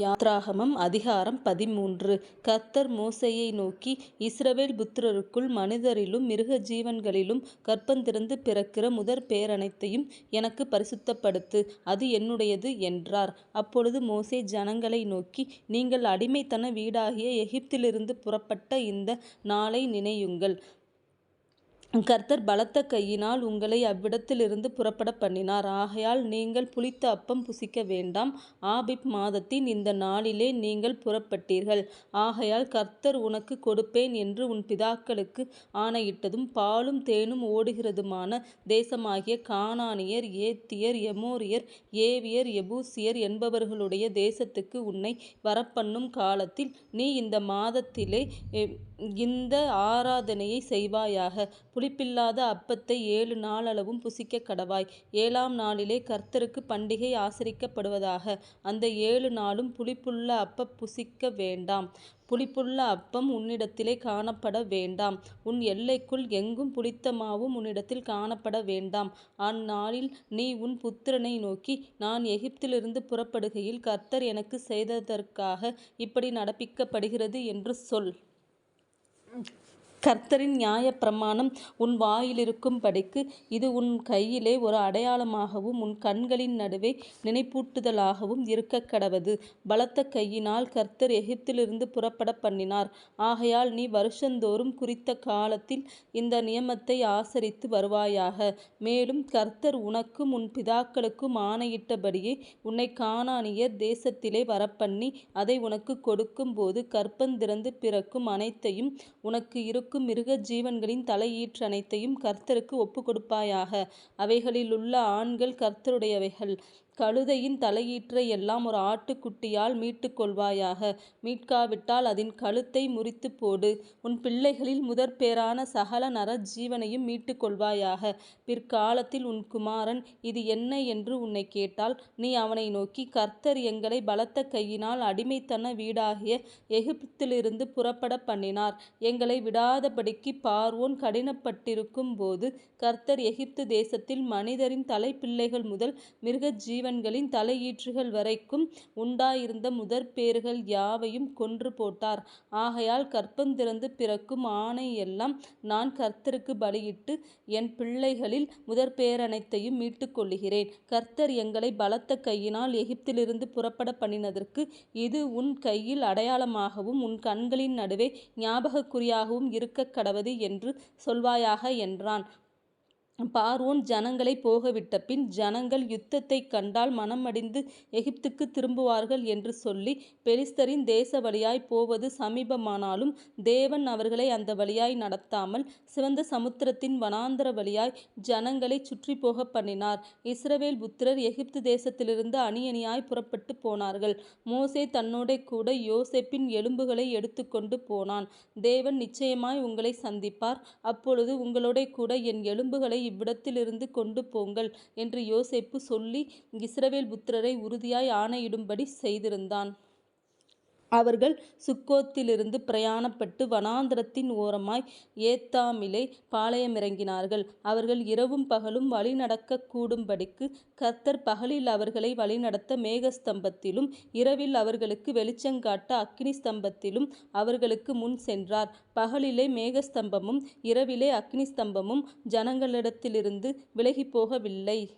யாத்ராகமம் அதிகாரம் பதிமூன்று கர்த்தர் மோசையை நோக்கி இஸ்ரவேல் புத்திரருக்குள் மனிதரிலும் மிருக ஜீவன்களிலும் கற்பந்திருந்து பிறக்கிற முதற் பேரனைத்தையும் எனக்கு பரிசுத்தப்படுத்து அது என்னுடையது என்றார். அப்பொழுது மோசே ஜனங்களை நோக்கி நீங்கள் அடிமைத்தன வீடாகிய எகிப்திலிருந்து புறப்பட்ட இந்த நாளை நினையுங்கள். கர்த்தர் பலத்த கையினால் உங்களை அவ்விடத்திலிருந்து புறப்பட பண்ணினார் ஆகையால் நீங்கள் புளித்த அப்பம் புசிக்க வேண்டாம். ஆபிப் மாதத்தின் இந்த நாளிலே நீங்கள் புறப்பட்டீர்கள். ஆகையால் கர்த்தர் உனக்கு கொடுப்பேன் என்று உன் பிதாக்களுக்கு ஆணையிட்டதும் பாலும் தேனும் ஓடுகிறதுமான தேசமாகிய கானானியர் ஏத்தியர் எமோரியர் ஏவியர் எபூசியர் என்பவர்களுடைய தேசத்துக்கு உன்னை வரப்பண்ணும் காலத்தில் நீ இந்த மாதத்திலே இந்த ஆராதனையைச் செய்வாயாக. புளிப்பில்லாத அப்பத்தை ஏழு நாளளவும் புசிக்கக் கடவாய். ஏழாம் நாளிலே கர்த்தருக்கு பண்டிகை ஆசரிக்கப்படுவதாக. அந்த ஏழு நாளும் புளிப்புள்ள அப்பம் புசிக்க வேண்டாம். புளிப்புள்ள அப்பம் உன்னிடத்திலே காணப்பட வேண்டாம். உன் எல்லைக்குள் எங்கும் புளித்த மாவும் உன்னிடத்தில் காணப்பட வேண்டாம். அந்நாளில் நீ உன் புத்திரனை நோக்கி நான் எகிப்திலிருந்து புறப்படுகையில் கர்த்தர் எனக்கு செய்ததற்காக இப்படி நடப்பிக்கப்படுகிறது என்று சொல். கர்த்தரின் நியாயப்பிரமாணம் உன் வாயிலிருக்கும்படிக்கு இது உன் கையிலே ஒரு அடையாளமாகவும் உன் கண்களின் நடுவே நினைப்பூட்டுதலாகவும் இருக்க கடவது. பலத்த கையினால் கர்த்தர் எகிப்திலிருந்து புறப்பட பண்ணினார். ஆகையால் நீ வருஷந்தோறும் குறித்த காலத்தில் இந்த நியமத்தை ஆசரித்து வருவாயாக. மேலும் கர்த்தர் உனக்கும் உன் பிதாக்களுக்கும் ஆணையிட்டபடியே உன்னை கானானியர் தேசத்திலே வரப்பண்ணி அதை உனக்குக் கொடுக்கும்போது கற்பந்திறந்து பிறக்கும் அனைத்தையும் உனக்கு இருக்கும் மிருக ஜீவன்களின் தலையீற்று அனைத்தையும் கர்த்தருக்கு ஒப்புக்கொடுப்பாயாக. அவைகளிலுள்ள ஆண்கள் கர்த்தருடையவைகள். கழுதையின் தலையீற்றை எல்லாம் ஒரு ஆட்டுக்குட்டியால் மீட்டுக் கொள்வாயாக. மீட்காவிட்டால் அதன் கழுத்தை முறித்துப் போடு. உன் பிள்ளைகளில் முதற்பேறான சகல நரஜீவனையும் மீட்டுக் கொள்வாயாக. பிற்காலத்தில் உன் குமாரன் இது என்ன என்று உன்னை கேட்டால் நீ அவனை நோக்கி கர்த்தர் எங்களை பலத்த கையினால் அடிமைத்தன வீடாகிய எகிப்திலிருந்து புறப்படப்பண்ணினார். எங்களை விடாதபடிக்கு பார்வோன் கடினப்பட்டிருக்கும்போது கர்த்தர் எகிப்து தேசத்தில் மனிதரின் தலைப்பிள்ளைகள் முதல் மிருக தலைவன்களின் தலையீற்றுகள் வரைக்கும் உண்டாயிருந்த முதற்பேறுகள் யாவையும் கொன்று போட்டார். ஆகையால் கற்பந்திறந்து பிறக்கும் ஆணை எல்லாம் நான் கர்த்தருக்கு பலியிட்டு என் பிள்ளைகளில் முதற்பேரனைத்தையும் மீட்டுக் கொள்ளுகிறேன் கர்த்தர் எங்களை பலத்த கையினால் எகிப்திலிருந்து புறப்பட பண்ணினதற்கு இது உன் கையில் அடையாளமாகவும் உன் கண்களின் நடுவே ஞாபகக்குறியாகவும் இருக்கக்கடவது என்று சொல்வாயாக என்றான். பார்வோன் ஜனங்களைப் போகவிட்டபின் ஜனங்கள் யுத்தத்தைக் கண்டால் மனமடிந்து எகிப்துக்குத் திரும்புவார்கள் என்று சொல்லி பெலிஸ்தரின் தேசவழியாய்ப் போவது சமீபமானாலும் தேவன் அவர்களை அந்த வழியாய் நடத்தாமல் சிவந்த சமுத்திரத்தின் வனாந்தர வழியாய் ஜனங்களைச் சுற்றிப் போகப்பண்ணினார். இஸ்ரவேல் புத்திரர் எகிப்து தேசத்திலிருந்து அணியணியாய் புறப்பட்டு போனார்கள். மோசே தன்னோடேகூட யோசேப்பின் எலும்புகளை எடுத்துக்கொண்டு போனான். தேவன் நிச்சயமாய் உங்களை சந்திப்பார். அப்பொழுது உங்களோடேகூட என் எலும்புகளை இவ்விடத்திலிருந்து கொண்டு போங்கள் என்று யோசேப்பு சொல்லி இஸ்ரவேல் புத்திரரை உறுதியாய் ஆணையிடும்படி செய்திருந்தான். அவர்கள் சுக்கோத்திலிருந்து பிரயாணப்பட்டு வனாந்திரத்தின் ஓரமாய் ஏத்தாமிலே பாளையமிறங்கினார்கள். அவர்கள் இரவும் பகலும் வழிநடக்கக் கூடும்படிக்கு கர்த்தர் பகலில் அவர்களை வழிநடத்த மேகஸ்தம்பத்திலும் இரவில் அவர்களுக்கு வெளிச்சங்காட்ட அக்னி ஸ்தம்பத்திலும் அவர்களுக்கு முன் சென்றார். பகலிலே மேகஸ்தம்பமும் இரவிலே அக்னி ஸ்தம்பமும் ஜனங்களிடத்திலிருந்து விலகிப்போகவில்லை.